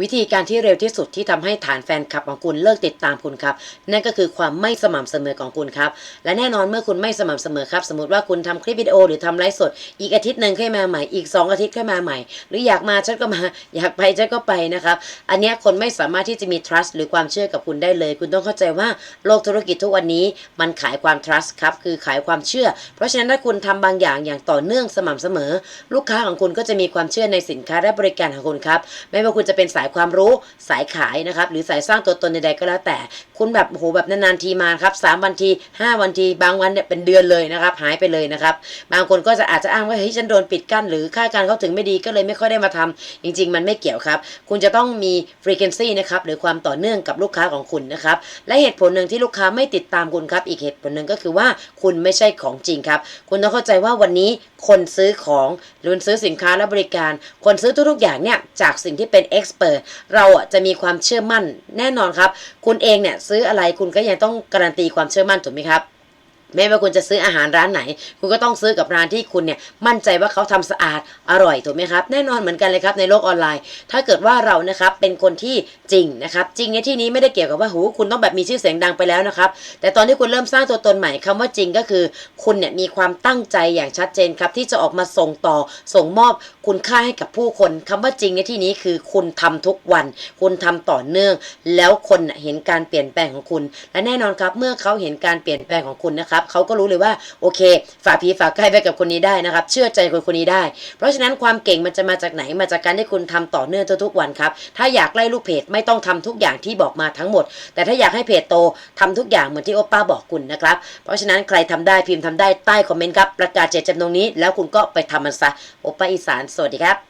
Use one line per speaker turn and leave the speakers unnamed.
วิธีการที่เร็วที่สุดที่ทำให้ฐานแฟนคลับของคุณเลิกติดตามคุณครับ นั่นก็คือความไม่สม่ำเสมอของคุณครับ และแน่นอนเมื่อคุณไม่สม่ำเสมอครับ สมมติว่าคุณทำคลิปวิดีโอหรือทำไลฟ์สด อีกอาทิตย์หนึ่งค่อยมาใหม่ อีก 2 อาทิตย์ค่อยมาใหม่ หรืออยากมาฉันก็มา อยากไปฉันก็ไปนะครับ อันนี้คนไม่สามารถที่จะมี trust หรือความเชื่อกับคุณได้เลย คุณต้องเข้าใจว่าโลกธุรกิจทุกวันนี้ มันขายความ trust ครับ คือขายความเชื่อ เพราะฉะนั้นถ้าคุณทำบางอย่างอย่างต่อเนื่องสม่ำเสมอ ลูกค้าของคุณก็จะมีความเชื่อในสินค้าและบริการของคุณครับ ไม่ว่าคุณจะเป็นสาายความรู้สายขายนะครับ หรือสายสร้างตัวตนใดๆก็แล้วแต่ คุณแบบโหแบบนานๆทีมาครับสามวันทีห้าวันทีบางวันเนี่ยเป็นเดือนเลยนะครับ หายไปเลยนะครับ บางคนก็จะอาจจะอ้างว่าเฮ้ยฉันโดนปิดกั้นหรือค่าการเข้าถึงไม่ดีก็เลยไม่ค่อยได้มาทำจริง ๆ มันไม่เกี่ยวครับ คุณจะต้องมี frequency นะครับหรือความต่อเนื่องกับลูกค้าของคุณนะครับและเหตุผลหนึ่งที่ลูกค้าไม่ติดตามคุณครับ อีกเหตุผลหนึ่งก็คือว่าคุณไม่ใช่ของจริงครับ คุณต้องเข้าใจว่าวันนี้คนซื้อของหรือซื้อสินค้าและบริการ คนซื้อทุกๆอย่างเนี่ยจากสิ่งที่เป็น expert เราอะจะมีความเชื่อมั่นแน่นอนครับ คุณเองเนี่ยซื้ออะไรคุณก็ยังต้องการันตีความเชื่อมั่นถูกไหมครับ ไม่ว่าคุณจะซื้ออาหารร้านไหน คุณก็ต้องซื้อกับร้านที่คุณเนี่ยมั่นใจว่าเขาทำสะอาดอร่อยถูกไหมครับ แน่นอนเหมือนกันเลยครับในโลกออนไลน์ ถ้าเกิดว่าเรานะครับเป็นคนที่จริงนะครับ จริงในที่นี้ไม่ได้เกี่ยวกับว่าหูคุณต้องแบบมีชื่อเสียงดังไปแล้วนะครับแต่ตอนที่คุณเริ่มสร้างตัวตนใหม่คำว่าจริงก็คือ คุณเนี่ยมีความตั้งใจอย่างชัดเจนครับที่จะออกมาส่งต่อส่งมอบคุณค่าให้กับผู้คนคำว่าจริงในที่นี้คือคุณทำทุกวัน คุณทำต่อเนื่อง แล้วคนเห็นการเปลี่ยนแปลงของคุณ และแน่นอนครับเมื่อเขาเห็นการเปลี่ยนแปลงของคุณนะครับเขาก็รู้เลยว่าโอเค ฝากผีฝากใกล้ไปกับคนนี้ได้นะครับ เชื่อใจคนคนนี้ได้ เพราะฉะนั้นความเก่งมันจะมาจากไหนมาจากการที่คุณทำต่อเนื่องทุกๆวันครับถ้าอยากไล่ลูกเพจไม่ต้องทำทุกอย่างที่บอกมาทั้งหมด แต่ถ้าอยากให้เพจโตทำทุกอย่างเหมือนที่โอป้าบอกคุณนะครับเพราะฉะนั้นใครทำได้พิมพ์ทำได้ใต้คอมเมนต์ครับประกาศเจตจำนงนี้ แล้วคุณก็ไปทำมันซะโอป้าอีสานสวัสดีครับ